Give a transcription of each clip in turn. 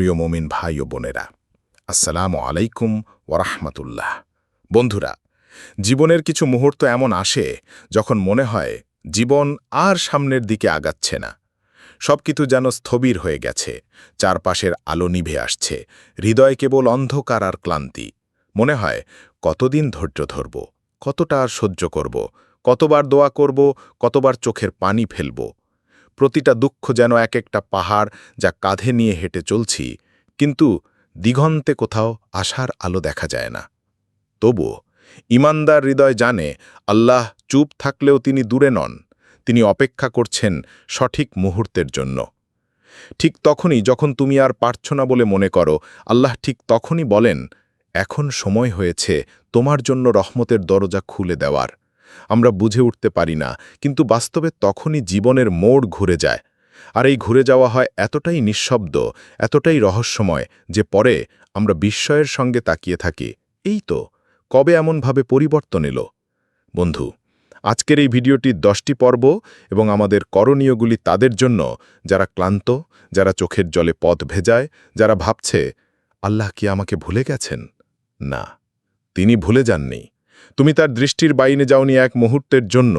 প্রিয় মমিন ভাই ও বোনেরা, আসসালামু আলাইকুম ওরহমতুল্লাহ বন্ধুরা, জীবনের কিছু মুহূর্ত এমন আসে যখন মনে হয় জীবন আর সামনের দিকে আগাচ্ছে না। সবকিছু যেন স্থবির হয়ে গেছে, চারপাশের আলো নিভে আসছে, হৃদয় কেবল অন্ধকার আর ক্লান্তি। মনে হয়, কতদিন ধৈর্য ধরব, কতটা আর সহ্য করব, কতবার দোয়া করব, কতবার চোখের পানি ফেলব প্রতিটা দুঃখ যেন এক একটা পাহাড় যা কাঁধে নিয়ে হেঁটে চলছি, কিন্তু দিগন্তে কোথাও আশার আলো দেখা যায় না। তবুও ইমানদার হৃদয় জানে আল্লাহ চুপ থাকলেও তিনি দূরে নন, তিনি অপেক্ষা করছেন সঠিক মুহূর্তের জন্য। ঠিক তখনই যখন তুমি আর পারছ না বলে মনে করো, আল্লাহ ঠিক তখনই বলেন, এখন সময় হয়েছে তোমার জন্য রহমতের দরজা খুলে দেওয়ার। আমরা বুঝে উঠতে পারি না, কিন্তু বাস্তবে তখনই জীবনের মোড় ঘুরে যায়। আর এই ঘুরে যাওয়া হয় এতটাই নিঃশব্দ, এতটাই রহস্যময় যে পরে আমরা বিস্ময়ের সঙ্গে তাকিয়ে থাকি। এই তো, কবে এমনভাবে পরিবর্তন এলো? বন্ধু, আজকের এই ভিডিওটি দশটি পর্ব এবং আমাদের করণীয়গুলি তাদের জন্য, যারা ক্লান্ত, যারা চোখের জলে পথ ভেজায়, যারা ভাবছে, আল্লাহ কি আমাকে ভুলে গেছেন? না, তিনি ভুলে যাননি। তুমি তার দৃষ্টির বাইনে যাওনি এক মুহূর্তের জন্য।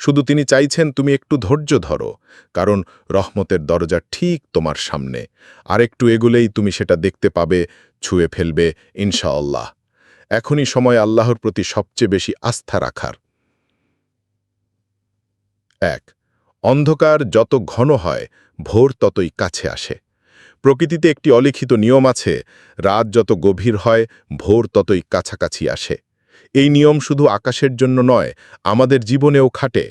শুধু তিনি চাইছেন তুমি একটু ধৈর্য ধরো, কারণ রহমতের দরজা ঠিক তোমার সামনে। আর একটু এগুলেই তুমি সেটা দেখতে পাবে, ছুঁয়ে ফেলবে, ইনশাআল্লাহ। এখনই সময় আল্লাহর প্রতি সবচেয়ে বেশি আস্থা রাখার। এক, অন্ধকার যত ঘন হয়, ভোর ততই কাছে আসে। প্রকৃতিতে একটি অলিখিত নিয়ম আছে, রাত যত গভীর হয়, ভোর ততই কাছাকাছি আসে। এই নিয়ম শুধু আকাশের জন্য নয়, আমাদের জীবনেও খাটে।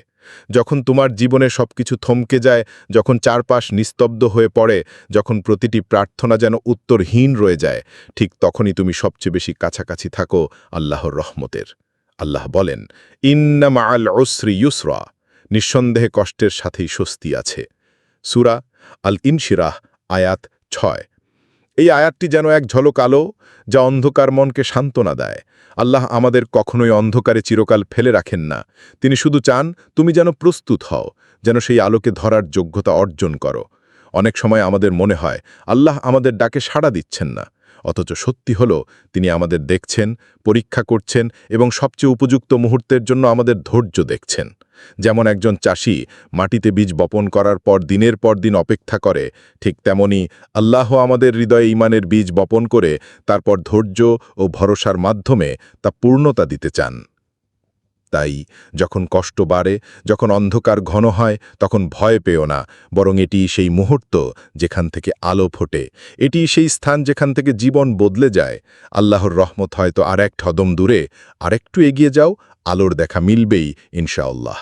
যখন তোমার জীবনে সবকিছু থমকে যায়, যখন চারপাশ নিস্তব্ধ হয়ে পড়ে, যখন প্রতিটি প্রার্থনা যেন উত্তরহীন রয়ে যায়, ঠিক তখনই তুমি সবচেয়ে বেশি কাছাকাছি থাকো আল্লাহর রহমতের। আল্লাহ বলেন ইন্নামা আল ওসরি ইউসরা নিঃসন্দেহে কষ্টের সাথেই স্বস্তি আছে। সুরা আল ইনশিরাহ আয়াত ছয়। এই আয়াতটি যেন এক ঝলক আলো, যা অন্ধকার মনকে সান্ত্বনা দেয়। আল্লাহ আমাদের কখনোই অন্ধকারে চিরকাল ফেলে রাখেন না। তিনি শুধু চান, তুমি যেন প্রস্তুত হও, যেন সেই আলোকে ধরার যোগ্যতা অর্জন করো। অনেক সময় আমাদের মনে হয়, আল্লাহ আমাদের ডাকে সাড়া দিচ্ছেন না। অথচ সত্যি হল, তিনি আমাদের দেখছেন, পরীক্ষা করছেন এবং সবচেয়ে উপযুক্ত মুহূর্তের জন্য আমাদের ধৈর্য দেখছেন। যেমন একজন চাষি মাটিতে বীজ বপন করার পর দিনের পর দিন অপেক্ষা করে, ঠিক তেমনি আল্লাহ আমাদের হৃদয়ে ইমানের বীজ বপন করে, তারপর ধৈর্য ও ভরসার মাধ্যমে তা পূর্ণতা দিতে চান। তাই যখন কষ্ট বাড়ে, যখন অন্ধকার ঘন হয়, তখন ভয় পেও না, বরং এটি সেই মুহূর্ত যেখান থেকে আলো ফোটে। এটি সেই স্থান যেখান থেকে জীবন বদলে যায়। আল্লাহর রহমত হয়তো আর এক ঠদম দূরে, আরেকটু এগিয়ে যাও, আলোর দেখা মিলবেই, ইনশাআল্লাহ।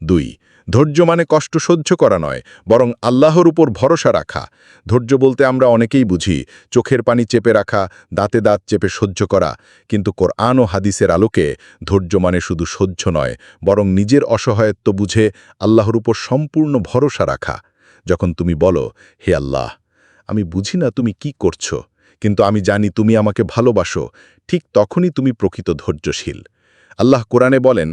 দুই ধৈর্য মানে কষ্ট সহ্য করা নয়, বরং আল্লাহর উপর ভরসা রাখা। ধৈর্য বলতে আমরা অনেকেই বুঝি, চোখের পানি চেপে রাখা, দাঁতে দাঁত চেপে সহ্য করা। কিন্তু কোরআন ও হাদিসের আলোকে ধৈর্য মানে শুধু সহ্য নয়, বরং নিজের অসহায়ত্ব বুঝে আল্লাহর উপর সম্পূর্ণ ভরসা রাখা। যখন তুমি বলো, হে আল্লাহ, আমি বুঝি না তুমি কি করছ, কিন্তু আমি জানি তুমি আমাকে ভালোবাসো ঠিক তখনই তুমি প্রকৃত ধৈর্যশীল। আল্লাহ কোরআনে বলেন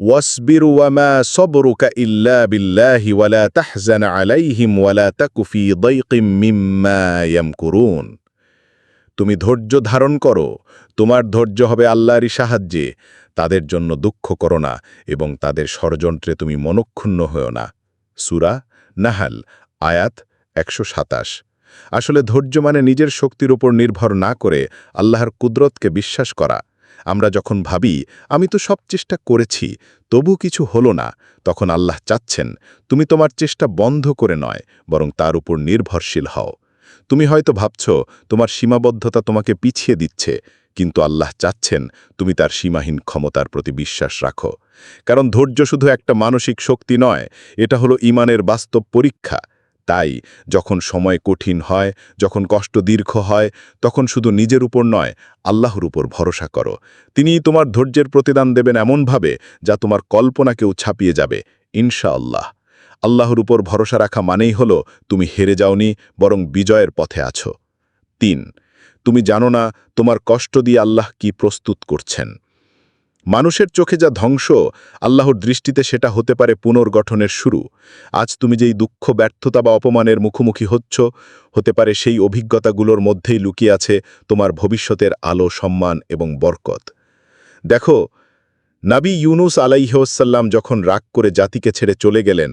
واصبر وما صبرك إلا بالله ولا تحزن عليهم ولا تك في ضيق مما يمكرون তুমি ধৈর্য ধারণ করো তোমার ধৈর্য হবে আল্লাহরই সাহায্যে তাদের জন্য দুঃখ করো না এবং তাদের ষড়যন্ত্রে তুমি মনক্ষুণ্ণ হও না সুরা নাহাল আয়াত একশো সাতাশ আসলে ধৈর্য মানে নিজের শক্তির উপর নির্ভর না করে আল্লাহর কুদরতকে বিশ্বাস করা আমরা যখন ভাবি, আমি তো সব চেষ্টা করেছি তবু কিছু হলো না, তখন আল্লাহ চাচ্ছেন, তুমি তোমার চেষ্টা বন্ধ করে নয়, বরং তার উপর নির্ভরশীল হও। তুমি হয়তো ভাবছ, তোমার সীমাবদ্ধতা তোমাকে পিছিয়ে দিচ্ছে। কিন্তু আল্লাহ চাচ্ছেন, তুমি তার সীমাহীন ক্ষমতার প্রতি বিশ্বাস রাখো। কারণ ধৈর্য শুধু একটা মানসিক শক্তি নয়, এটা হলো ইমানের বাস্তব পরীক্ষা। তাই যখন সময় কঠিন হয়, যখন কষ্ট দীর্ঘ হয়, তখন শুধু নিজের উপর নয়, আল্লাহর উপর ভরসা করো। তিনি তোমার ধৈর্যের প্রতিদান দেবেন এমনভাবে যা তোমার কল্পনাকেও ছাপিয়ে যাবে, ইনশাআল্লাহ। আল্লাহর উপর ভরসা রাখা মানেই হলো, তুমি হেরে যাওনি, বরং বিজয়ের পথে আছো। তিন, তুমি জানো না তোমার কষ্ট দিয়ে আল্লাহ কি প্রস্তুত করছেন। মানুষের চোখে যা ধ্বংস, আল্লাহর দৃষ্টিতে সেটা হতে পারে পুনর্গঠনের শুরু। আজ তুমি যেই দুঃখ, ব্যর্থতা বা অপমানের মুখোমুখি হচ্ছ, হতে পারে সেই অভিজ্ঞতাগুলোর মধ্যেই লুকিয়ে আছে তোমার ভবিষ্যতের আলো, সম্মান এবং বরকত। দেখো, নাবি ইউনুস আলাইহসাল্লাম যখন রাগ করে জাতিকে ছেড়ে চলে গেলেন,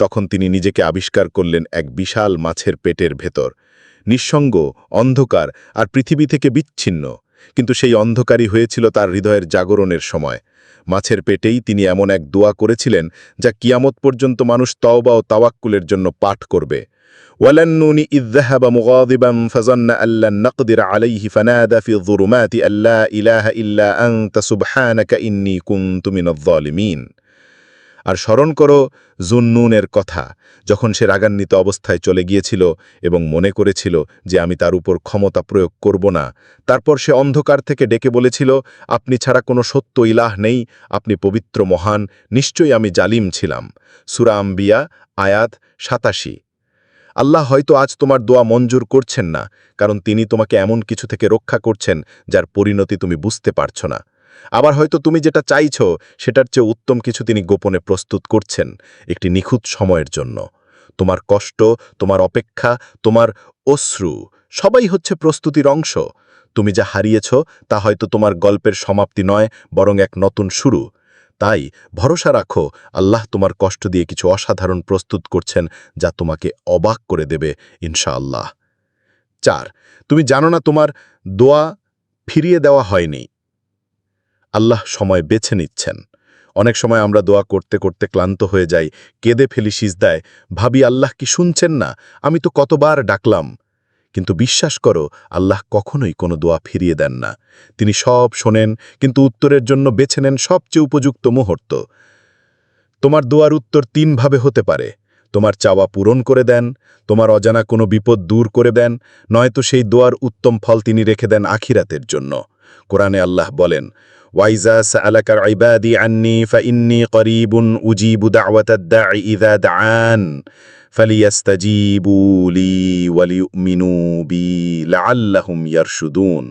তখন তিনি নিজেকে আবিষ্কার করলেন এক বিশাল মাছের পেটের ভেতর। নিঃসঙ্গ, অন্ধকার আর পৃথিবী থেকে বিচ্ছিন্ন। কিন্তু সেই অন্ধকারই হয়েছিল তার হৃদয়ের জাগরণের সময় মাছের পেটেই তিনি এমন এক দোয়া করেছিলেন যা কিয়ামত পর্যন্ত মানুষ তওবা ও তাওয়াক্কুলের জন্য পাঠ করবে ولنوني إذ ذهب مغاضبا فظن أن لن نقدر عليه فنادى في الظلمات أن لا إله إلا أنت سبحانك إني كنت من الظالمين আর স্মরণ করো জুন্নুনের কথা যখন সে রাগান্বিত অবস্থায় চলে গিয়েছিল এবং মনে করেছিল যে আমি তার উপর ক্ষমতা প্রয়োগ করব না, তারপর সে অন্ধকার থেকে ডেকে বলেছিল, আপনি ছাড়া কোনো সত্য ইলাহ নেই, আপনি পবিত্র মহান, নিশ্চয়ই আমি জালিম ছিলাম। সুরা আম্বিয়া, আয়াত সাতাশি। আল্লাহ হয়তো আজ তোমার দোয়া মঞ্জুর করছেন না, কারণ তিনি তোমাকে এমন কিছু থেকে রক্ষা করছেন যার পরিণতি তুমি বুঝতে পারছ না। আবার হয়তো তুমি যেটা চাইছ, সেটার চেয়ে উত্তম কিছু তিনি গোপনে প্রস্তুত করছেন, একটি নিখুঁত সময়ের জন্য। তোমার কষ্ট, তোমার অপেক্ষা, তোমার অশ্রু, সবাই হচ্ছে প্রস্তুতির অংশ। তুমি যা হারিয়েছ, তা হয়তো তোমার গল্পের সমাপ্তি নয়, বরং এক নতুন শুরু। তাই ভরসা রাখো, আল্লাহ তোমার কষ্ট দিয়ে কিছু অসাধারণ প্রস্তুত করছেন, যা তোমাকে অবাক করে দেবে, ইনশাআল্লাহ। চার, তুমি জানো না তোমার দোয়া ফিরিয়ে দেওয়া হয়নি। আল্লাহ সময় বেছে নিচ্ছেন। অনেক সময় আমরা দোয়া করতে করতে ক্লান্ত হয়ে যাই, কেঁদে ফেলি সিজদায় ভাবি, আল্লাহ কি শুনছেন না? আমি তো কতবার ডাকলাম। কিন্তু বিশ্বাস করো, আল্লাহ কখনোই কোনো দোয়া ফিরিয়ে দেন না। তিনি সব শোনেন, কিন্তু উত্তরের জন্য বেছে নেন সবচেয়ে উপযুক্ত মুহূর্ত। তোমার দোয়ার উত্তর তিনভাবে হতে পারে। তোমার চাওয়া পূরণ করে দেন, তোমার অজানা কোনো বিপদ দূর করে দেন, নয়তো সেই দোয়ার উত্তম ফল তিনি রেখে দেন আখিরাতের জন্য। কোরআনে আল্লাহ বলেন ওয়াইজা সালাকা ইবাদি আন্নি ফাইন্নি করিবুন উজিবু দাওয়াতাদ ইদা দাআন فليستجيبوا لي وليؤمنوا بي لعلهم يرشدون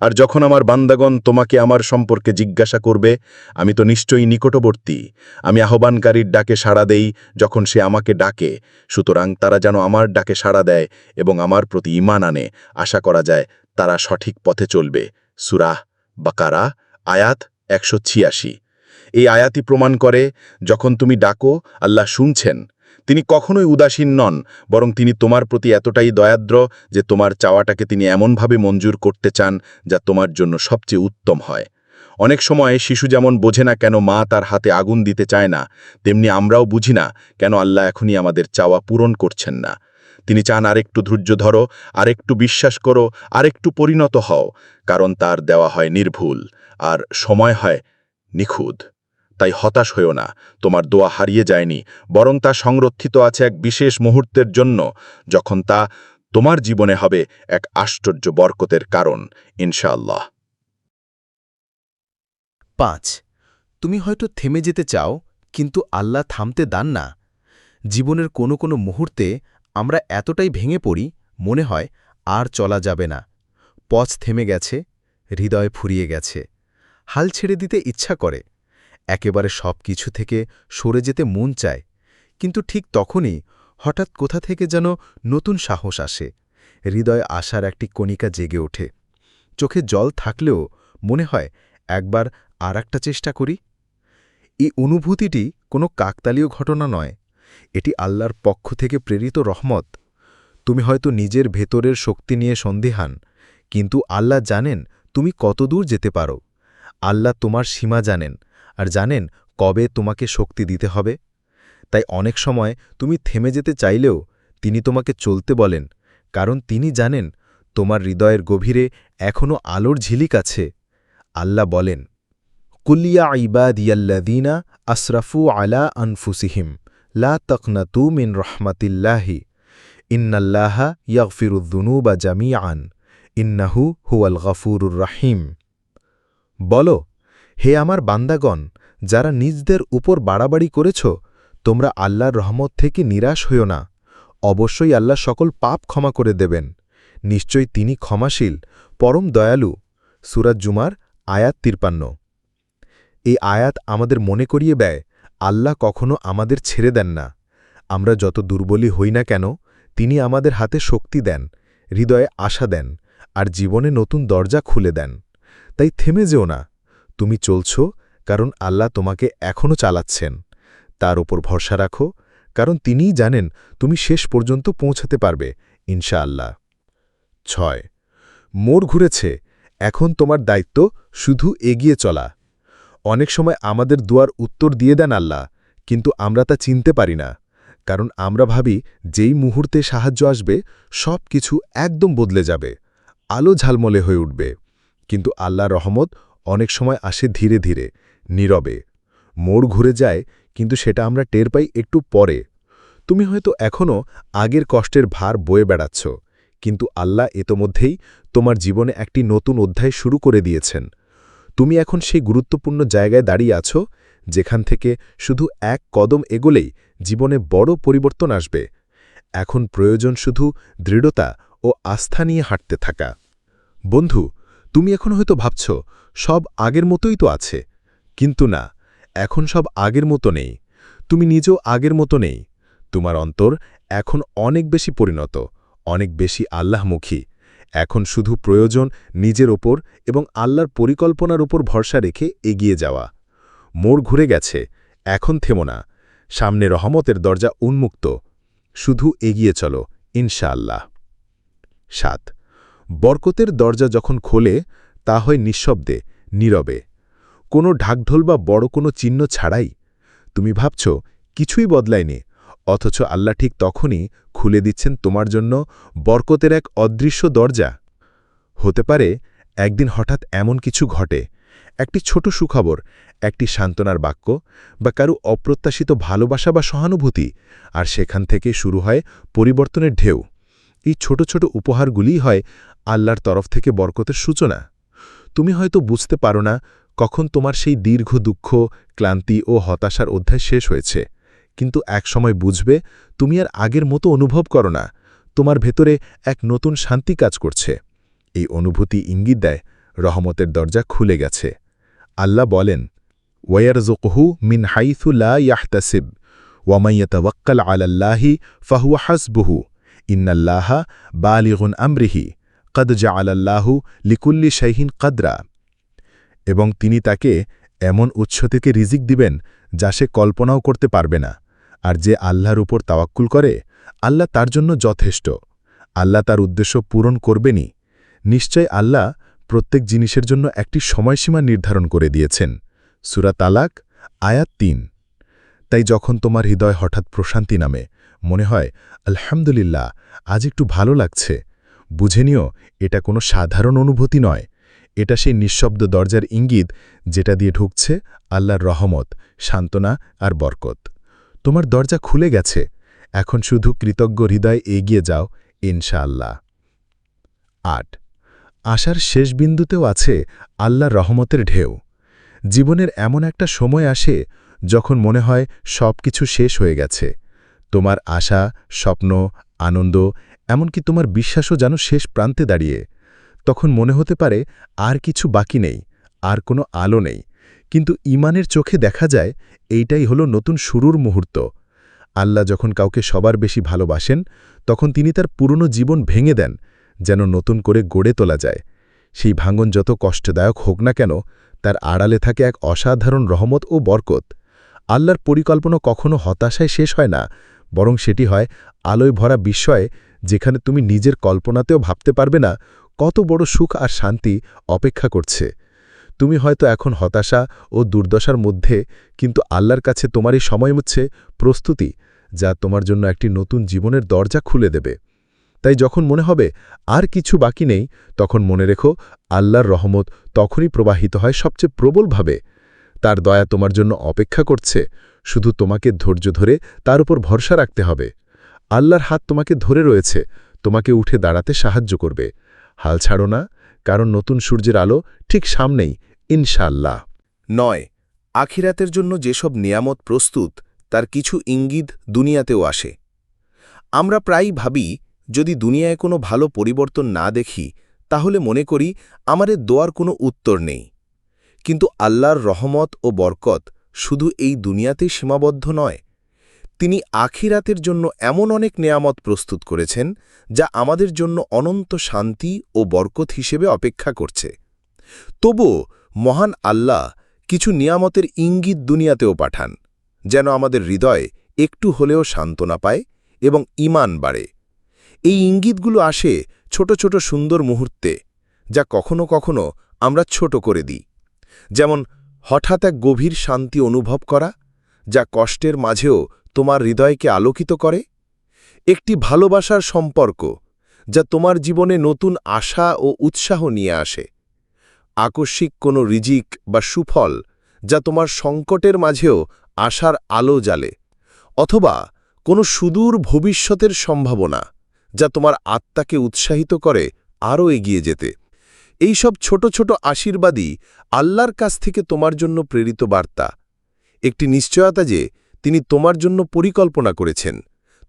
আর যখন আমার বান্দাগণ তোমাকে আমার সম্পর্কে জিজ্ঞাসা করবে আমি তো নিশ্চয়ই নিকটবর্তী আমি আহ্বানকারীর ডাকে সাড়া দেই যখন সে আমাকে ডাকে সুতরাং তারা যেন আমার ডাকে সাড়া দেয় এবং আমার প্রতি ইমান আনে আশা করা যায় তারা সঠিক পথে চলবে সুরাহ বাকারা, আয়াত একশো ছিয়াশি। এই আয়াতি প্রমাণ করে, যখন তুমি ডাকো, আল্লাহ শুনছেন। তিনি কখনোই উদাসীন নন, বরং তিনি তোমার প্রতি এতটাই দয়াদ্র যে তোমার চাওয়াটাকে তিনি এমনভাবে মঞ্জুর করতে চান, যা তোমার জন্য সবচেয়ে উত্তম হয়। অনেক সময় শিশু যেমন বোঝে না কেন মা তার হাতে আগুন দিতে চায় না, তেমনি আমরাও বুঝি না কেন আল্লাহ এখনই আমাদের চাওয়া পূরণ করছেন না। তিনি চান আরেকটু ধৈর্য ধরো, আরেকটু বিশ্বাস করো, আরেকটু পরিণত হও, কারণ তার দেওয়া হয় নির্ভুল, আর সময় হয় নিখুঁত। তাই হতাশ হয়েও না, তোমার দোয়া হারিয়ে যায়নি, বরং তা সংরক্ষিত আছে এক বিশেষ মুহূর্তের জন্য, যখন তা তোমার জীবনে হবে এক আশ্চর্য বরকতের কারণ, ইনশাআল্লাহ। পাঁচ, তুমি হয়তো থেমে যেতে চাও, কিন্তু আল্লাহ থামতে দান না। জীবনের কোনো কোনো মুহূর্তে আমরা এতটাই ভেঙে পড়ি, মনে হয় আর চলা যাবে না। পথ থেমে গেছে, হৃদয় ফুরিয়ে গেছে। হাল ছেড়ে দিতে ইচ্ছা করে। একেবারে সব কিছু থেকে সরে যেতে মন চায়। কিন্তু ঠিক তখনই হঠাৎ কোথা থেকে যেন নতুন সাহস আসে। হৃদয় আসার একটি কণিকা জেগে ওঠে। চোখে জল থাকলেও মনে হয় একবার আর একটা চেষ্টা করি। এই অনুভূতিটি কোনো কাকতালীয় ঘটনা নয়। এটি আল্লাহর পক্ষ থেকে প্রেরিত রহমত। তুমি হয়তো নিজের ভেতরের শক্তি নিয়ে সন্দেহান কিন্তু আল্লাহ জানেন তুমি কতদূর যেতে পারো। আল্লাহ তোমার সীমা জানেন আর জানেন কবে তোমাকে শক্তি দিতে হবে। তাই অনেক সময় তুমি থেমে যেতে চাইলেও তিনি তোমাকে চলতে বলেন, কারণ তিনি জানেন তোমার হৃদয়ের গভীরে এখনও আলোর ঝিলিক আছে। আল্লাহ বলেন কুল্লিয়া ইবাদিয়াল্লাদিনা আশরাফু আলা আনফুসিহিম। লা তকনাতু মিন রহমাতিল্লাহি। ইন্নাল্লাহা ইয়াগফিরুদ্দুনুবা জামিআন। ইন্নাহু হুয়াল গফুরুর রাহিম। বল, হে আমার বান্দাগণ, যারা নিজদের উপর বাড়াবাড়ি করেছ, তোমরা আল্লাহর রহমত থেকে নিরাশ হইও না। অবশ্যই আল্লাহ সকল পাপ ক্ষমা করে দেবেন। নিশ্চয়ই তিনি ক্ষমাশীল, পরম দয়ালু। সুরাজ জুমার আয়াত তিরপান্ন। এই আয়াত আমাদের মনে করিয়ে দেয় আল্লাহ কখনো আমাদের ছেড়ে দেন না। আমরা যত দুর্বলই হই না কেন, তিনি আমাদের হাতে শক্তি দেন, হৃদয়ে আশা দেন, আর জীবনে নতুন দরজা খুলে দেন। তাই থেমে যেও না। তুমি চলছ, কারণ আল্লাহ তোমাকে এখনও চালাচ্ছেন। তার ওপর ভরসা রাখো, কারণ তিনিই জানেন তুমি শেষ পর্যন্ত পৌঁছাতে পারবে, ইনশাআল্লাহ। ছয়, মোড় ঘুরেছে। এখন তোমার দায়িত্ব শুধু এগিয়ে চলা। অনেক সময় আমাদের দুয়ার উত্তর দিয়ে দেন আল্লাহ, কিন্তু আমরা তা চিনতে পারি না। কারণ আমরা ভাবি, যেই মুহূর্তে সাহায্য আসবে সব কিছু একদম বদলে যাবে, আলো ঝালমলে হয়ে উঠবে। কিন্তু আল্লাহ রহমত অনেক সময় আসে ধীরে ধীরে, নীরবে। মোড় ঘুরে যায়, কিন্তু সেটা আমরা টের পাই একটু পরে। তুমি হয়তো এখনও আগের কষ্টের ভার বয়ে বেড়াচ্ছ, কিন্তু আল্লাহ এতমধ্যেই তোমার জীবনে একটি নতুন অধ্যায় শুরু করে দিয়েছেন। তুমি এখন সেই গুরুত্বপূর্ণ জায়গায় দাঁড়িয়ে আছো, যেখান থেকে শুধু এক কদম এগোলেই জীবনে বড় পরিবর্তন আসবে। এখন প্রয়োজন শুধু দৃঢ়তা ও আস্থা নিয়ে হাঁটতে থাকা। বন্ধু, তুমি এখন হয়তো ভাবছ, সব আগের মতোই তো আছে। কিন্তু না, এখন সব আগের মতো নেই। তুমি নিজেও আগের মতো নেই। তোমার অন্তর এখন অনেক বেশি পরিণত, অনেক বেশি আল্লাহমুখী। এখন শুধু প্রয়োজন নিজের ওপর এবং আল্লাহর পরিকল্পনার উপর ভরসা রেখে এগিয়ে যাওয়া। মোড় ঘুরে গেছে, এখন থেমো না। সামনে রহমতের দরজা উন্মুক্ত। শুধু এগিয়ে চলো, ইনশাআল্লাহ। সাত। বরকতের দরজা যখন খোলে, তা হয় নিঃশব্দে, নীরবে। কোনো ঢাকঢোল বা বড় কোনো চিহ্ন ছাড়াই। তুমি ভাবছ, কিছুই বদলায়নি। অথচ আল্লাহ ঠিক তখনই খুলে দিচ্ছেন তোমার জন্য বরকতের এক অদৃশ্য দরজা। হতে পারে একদিন হঠাৎ এমন কিছু ঘটে, একটি ছোট সুখবর, একটি সান্ত্বনার বাক্য বা কারও অপ্রত্যাশিত ভালোবাসা বা সহানুভূতি, আর সেখান থেকে শুরু হয় পরিবর্তনের ঢেউ। এই ছোট ছোট উপহারগুলিই হয় আল্লাহর তরফ থেকে বরকতের সূচনা। তুমি হয়তো বুঝতে পারো না কখন তোমার সেই দীর্ঘ দুঃখ, ক্লান্তি ও হতাশার অধ্যায় শেষ হয়েছে। কিন্তু একসময় বুঝবে, তুমি আর আগের মতো অনুভব করো না। তোমার ভেতরে এক নতুন শান্তি কাজ করছে। এই অনুভূতি ইঙ্গিত দেয়, রহমতের দরজা খুলে গেছে। আল্লাহ বলেন ওয়ার ওয়ারজুকহু মিন হাইথুলা ইয়াহতাসিব ওয়ামাইয়াতওয়াক্কাল আলাল্লাহি ফাহুয়া হাসবুহু। ইন্নাল্লাহা বালিগুন আমরিহি, কদ জাআলাল্লাহু লিকুল্লি শাহিন কদরা। এবং তিনি তাকে এমন উৎস থেকে রিজিক দিবেন যা সে কল্পনাও করতে পারবে না। আর যে আল্লাহর উপর তাওয়াক্কুল করে, আল্লাহ তার জন্য যথেষ্ট। আল্লাহ তার উদ্দেশ্য পূরণ করবেনই। নিশ্চয় আল্লাহ প্রত্যেক জিনিসের জন্য একটি সময়সীমা নির্ধারণ করে দিয়েছেন। সুরা তালাক, আয়াত তিন। তাই যখন তোমার হৃদয় হঠাৎ প্রশান্তি নামে, মনে হয়, আলহামদুলিল্লাহ, আজ একটু ভালো লাগছে। বুঝে নিও, এটা কোনো সাধারণ অনুভূতি নয়। এটা সেই নিঃশব্দ দরজার ইঙ্গিত যেটা দিয়ে ঢুকছে আল্লাহর রহমত, সান্ত্বনা আর বরকত। তোমার দরজা খুলে গেছে, এখন শুধু কৃতজ্ঞ হৃদয় এগিয়ে যাও, ইনশাআল্লাহ। আট, আশার শেষ বিন্দুতেও আছে আল্লাহর রহমতের ঢেউ। জীবনের এমন একটা সময় আসে যখন মনে হয় সব কিছু শেষ হয়ে গেছে। তোমার আশা, স্বপ্ন, আনন্দ, এমনকি তোমার বিশ্বাসও যেন শেষ প্রান্তে দাঁড়িয়ে। তখন মনে হতে পারে আর কিছু বাকি নেই, আর কোনো আলো নেই। কিন্তু ইমানের চোখে দেখা যায় এইটাই হলো নতুন শুরুর মুহূর্ত। আল্লাহ যখন কাউকে সবার বেশি ভালোবাসেন, তখন তিনি তার পুরনো জীবন ভেঙে দেন, যেন নতুন করে গড়ে তোলা যায়। সেই ভাঙন যত কষ্টদায়ক হোক না কেন, তার আড়ালে থাকে এক অসাধারণ রহমত ও বরকত। আল্লাহর পরিকল্পনা কখনো হতাশায় শেষ হয় না, বরং সেটি হয় আলোয় ভরা বিস্ময়ে, যেখানে তুমি নিজের কল্পনাতেও ভাবতে পারবে না কত বড় সুখ আর শান্তি অপেক্ষা করছে। তুমি হয়তো এখন হতাশা ও দুর্দশার মধ্যে, কিন্তু আল্লাহর কাছে তোমার এই সময় হচ্ছে প্রস্তুতি, যা তোমার জন্য একটি নতুন জীবনের দরজা খুলে দেবে। তাই যখন মনে হবে আর কিছু বাকি নেই, তখন মনে রেখো, আল্লাহর রহমত তখনই প্রবাহিত হয় সবচেয়ে প্রবলভাবে। তার দয়া তোমার জন্য অপেক্ষা করছে, শুধু তোমাকে ধৈর্য ধরে তার উপর ভরসা রাখতে হবে। আল্লাহর হাত তোমাকে ধরে রয়েছে, তোমাকে উঠে দাঁড়াতে সাহায্য করবে। হাল ছাড়ো না, কারণ নতুন সূর্যের আলো ঠিক সামনেই ইনশাল্লাহ নয়, আখিরাতের জন্য যেসব নিয়ামত প্রস্তুত, তার কিছু ইঙ্গিত দুনিয়াতেও আসে। আমরা প্রায়ই ভাবি, যদি দুনিয়ায় কোনো ভালো পরিবর্তন না দেখি, তাহলে মনে করি আমাদের দোয়ার কোনো উত্তর নেই। কিন্তু আল্লাহর রহমত ও বরকত শুধু এই দুনিয়াতেই সীমাবদ্ধ নয় তিনি আখিরাতের জন্য এমন অনেক নেয়ামত প্রস্তুত করেছেন, যা আমাদের জন্য অনন্ত শান্তি ও বরকত হিসেবে অপেক্ষা করছে। তবুও মহান আল্লাহ কিছু নিয়ামতের ইঙ্গিত দুনিয়াতেও পাঠান, যেন আমাদের হৃদয়ে একটু হলেও সান্ত্বনা পায় এবং ইমান বাড়ে। এই ইঙ্গিতগুলো আসে ছোট ছোট সুন্দর মুহূর্তে, যা কখনো কখনো আমরা ছোট করে দিই। যেমন হঠাৎ এক গভীর শান্তি অনুভব করা যা কষ্টের মাঝেও তোমার হৃদয়কে আলোকিত করে? একটি ভালোবাসার সম্পর্ক যা তোমার জীবনে নতুন আশা ও উৎসাহ নিয়ে আসে। আকস্মিক কোনো রিজিক বা সুফল যা তোমার সংকটের মাঝেও আশার আলো জ্বালে, অথবা কোনো সুদূর ভবিষ্যতের সম্ভাবনা যা তোমার আত্মাকে উৎসাহিত করে আরও এগিয়ে যেতে। এই সব ছোট ছোট আশীর্বাদই আল্লাহর কাছ থেকে তোমার জন্য প্রেরিত বার্তা। একটি নিশ্চয়তা যে তিনি তোমার জন্য পরিকল্পনা করেছেন,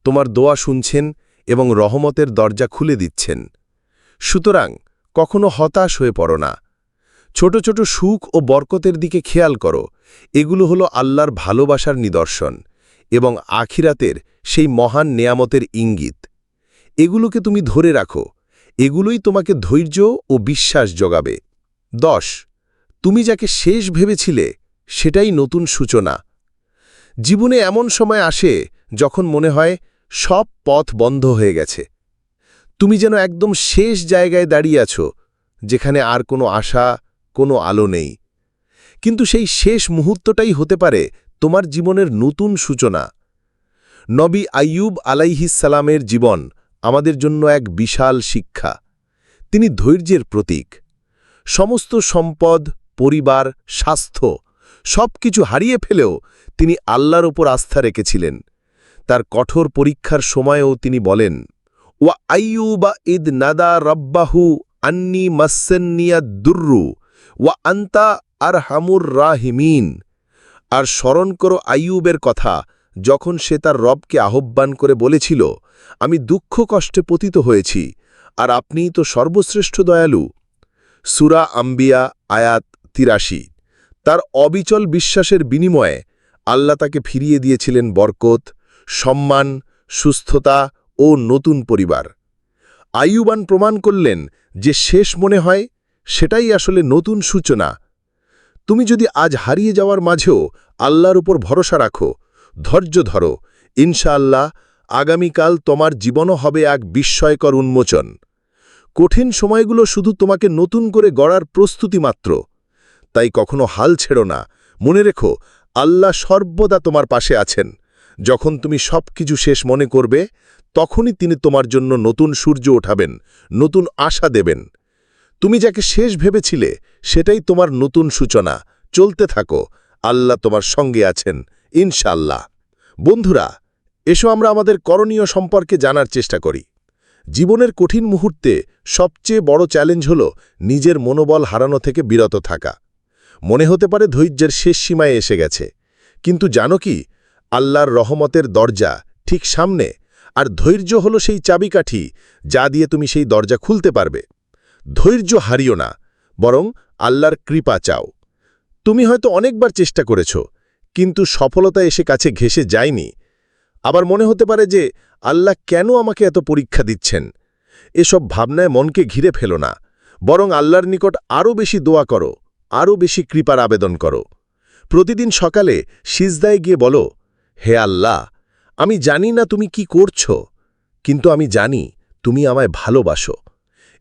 তোমার দোয়া শুনছেন এবং রহমতের দরজা খুলে দিচ্ছেন। সুতরাং কখনো হতাশ হয়ে পড়ো না। ছোট ছোট সুখ ও বরকতের দিকে খেয়াল করো। এগুলো হলো আল্লাহর ভালোবাসার নিদর্শন এবং আখিরাতের সেই মহান নেয়ামতের ইঙ্গিত। এগুলোকে তুমি ধরে রাখো। এগুলোই তোমাকে ধৈর্য ও বিশ্বাস জগাবে। দশ, তুমি যাকে শেষ ভেবেছিলে সেটাই নতুন সূচনা। জীবনে এমন সময় আসে যখন মনে হয় সব পথ বন্ধ হয়ে গেছে। তুমি যেন একদম শেষ জায়গায় দাঁড়িয়ে আছো, যেখানে আর কোনো আশা, কোনো আলো নেই। কিন্তু সেই শেষ মুহূর্তটাই হতে পারে তোমার জীবনের নতুন সূচনা। নবী আইয়ুব আলাইহিসালামের জীবন আমাদের জন্য এক বিশাল শিক্ষা। তিনি ধৈর্যের প্রতীক। সমস্ত সম্পদ, পরিবার, স্বাস্থ্য সব কিছু হারিয়ে ফেলেও তিনি আল্লাহর ওপর আস্থা রেখেছিলেন। তার কঠোর পরীক্ষার সময়েও তিনি বলেন, ওয়া আইয়ুবা ইদ নাদা রব্বাহু আন্নি মাসেন্নিয়া দুর্রু ওয়া আন্তা আর হামুর রাহিমিন। আর স্মরণ করো আইয়ুবের কথা, যখন সে তার রবকে আহ্বান করে বলেছিল, আমি দুঃখ কষ্টে পতিত হয়েছি, আর আপনিই তো সর্বশ্রেষ্ঠ দয়ালু। সুরা আম্বিয়া, আয়াত তিরাশি। তার অবিচল বিশ্বাসের বিনিময়ে আল্লাহ তাকে ফিরিয়ে দিয়েছিলেন বরকত, সম্মান, সুস্থতা ও নতুন পরিবার। আইয়ুবান প্রমাণ করলেন যে শেষ মনে হয় সেটাই আসলে নতুন সূচনা। তুমি যদি আজ হারিয়ে যাওয়ার মাঝেও আল্লাহর উপর ভরসা রাখো, ধৈর্য ধরো, ইনশাআল্লাহ আগামীকাল তোমার জীবনও হবে এক বিস্ময়কর উন্মোচন। কঠিন সময়গুলো শুধু তোমাকে নতুন করে গড়ার প্রস্তুতি মাত্র। তাই কখনো হাল ছেড়ো না। মনে রেখো, আল্লাহ সর্বদা তোমার পাশে আছেন। যখন তুমি সব কিছু শেষ মনে করবে, তখনই তিনি তোমার জন্য নতুন সূর্য ওঠাবেন, নতুন আশা দেবেন। তুমি যাকে শেষ ভেবেছিলে, সেটাই তোমার নতুন সূচনা। চলতে থাকো, আল্লাহ তোমার সঙ্গে আছেন ইনশাল্লাহ বন্ধুরা, এসো আমরা আমাদের করণীয় সম্পর্কে জানার চেষ্টা করি। জীবনের কঠিন মুহূর্তে সবচেয়ে বড় চ্যালেঞ্জ হল নিজের মনোবল হারানো থেকে বিরত থাকা। মনে হতে পারে ধৈর্যের শেষ সীমায় এসে গেছে। কিন্তু জানো কি? আল্লাহর রহমতের দরজা ঠিক সামনে, আর ধৈর্য হল সেই চাবিকাঠি যা দিয়ে তুমি সেই দরজা খুলতে পারবে। ধৈর্য হারিও না, বরং আল্লাহর কৃপা চাও। তুমি হয়তো অনেকবার চেষ্টা করেছ, কিন্তু সফলতা এসে কাছে ঘেসে যায়নি। আবার মনে হতে পারে যে আল্লাহ কেন আমাকে এত পরীক্ষা দিচ্ছেন? এসব ভাবনায় মনকে ঘিরে ফেলো না, বরং আল্লাহর নিকট আরও বেশি দোয়া করো। আরও বেশি কৃপার আবেদন করো। প্রতিদিন সকালে সিজদায় গিয়ে বলো, হে আল্লাহ, আমি জানি না তুমি কি করছ, কিন্তু আমি জানি তুমি আমায় ভালোবাসো।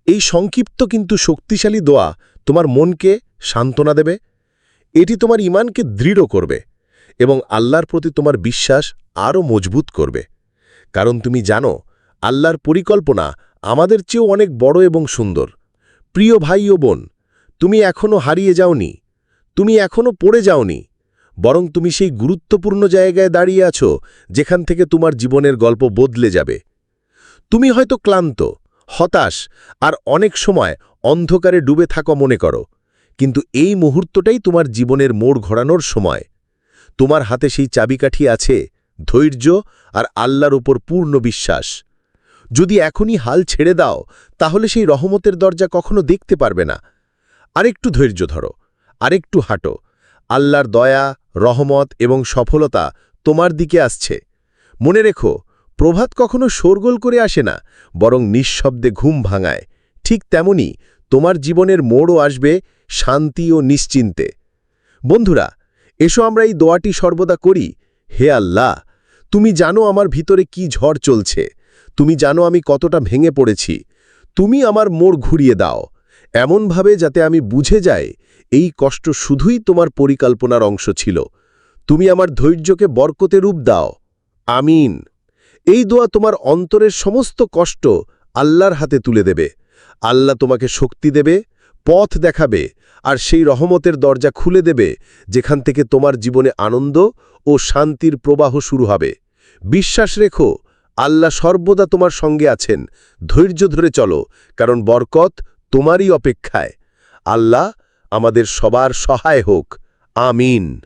এই সংক্ষিপ্ত কিন্তু শক্তিশালী দোয়া তোমার মনকে সান্ত্বনা দেবে, এটি তোমার ইমানকে দৃঢ় করবে এবং আল্লাহর প্রতি তোমার বিশ্বাস আরও মজবুত করবে। কারণ তুমি জানো, আল্লাহর পরিকল্পনা আমাদের চেয়েও অনেক বড় এবং সুন্দর। প্রিয় ভাই ও বোন তুমি এখনও হারিয়ে যাওনি, তুমি এখনও পড়ে যাওনি, বরং তুমি সেই গুরুত্বপূর্ণ জায়গায় দাঁড়িয়ে আছো, যেখান থেকে তোমার জীবনের গল্প বদলে যাবে। তুমি হয়তো ক্লান্ত, হতাশ, আর অনেক সময় অন্ধকারে ডুবে থাকো মনে করো, কিন্তু এই মুহূর্তটাই তোমার জীবনের মোড় ঘোরানোর সময়। তোমার হাতে সেই চাবিকাঠি আছে, ধৈর্য আর আল্লাহর উপর পূর্ণ বিশ্বাস। যদি এখনই হাল ছেড়ে দাও, তাহলে সেই রহমতের দরজা কখনো দেখতে পারবে না। আরেকটু ধৈর্য ধরো, আরেকটু হাঁটো। আল্লাহর দয়া, রহমত এবং সফলতা তোমার দিকে আসছে। মনে রেখো, প্রভাত কখনো শোরগোল করে আসে না, বরং নিঃশব্দে ঘুম ভাঙায়। ঠিক তেমনি তোমার জীবনের মোড়ও আসবে শান্তি ও নিশ্চিন্তে। বন্ধুরা, এসো আমরা এই দোয়াটি সর্বদা করি, হে আল্লাহ, তুমি জানো আমার ভিতরে কি ঝড় চলছে, তুমি জানো আমি কতটা ভেঙে পড়েছি, তুমি আমার মোড় ঘুরিয়ে দাও। এমনভাবে যাতে আমি বুঝে যাই, এই কষ্ট শুধুই তোমার পরিকল্পনার অংশ ছিল। তুমি আমার ধৈর্যকে বরকতে রূপ দাও। আমিন। এই দোয়া তোমার অন্তরের সমস্ত কষ্ট আল্লাহর হাতে তুলে দেবে। আল্লাহ তোমাকে শক্তি দেবে, পথ দেখাবে, আর সেই রহমতের দরজা খুলে দেবে, যেখান থেকে তোমার জীবনে আনন্দ ও শান্তির প্রবাহ শুরু হবে। বিশ্বাস রেখো, আল্লাহ সর্বদা তোমার সঙ্গে আছেন। ধৈর্য ধরে চলো, কারণ বরকত তোমারই অপেক্ষায়। আল্লাহ আমাদের সবার সহায় হোক। আমিন।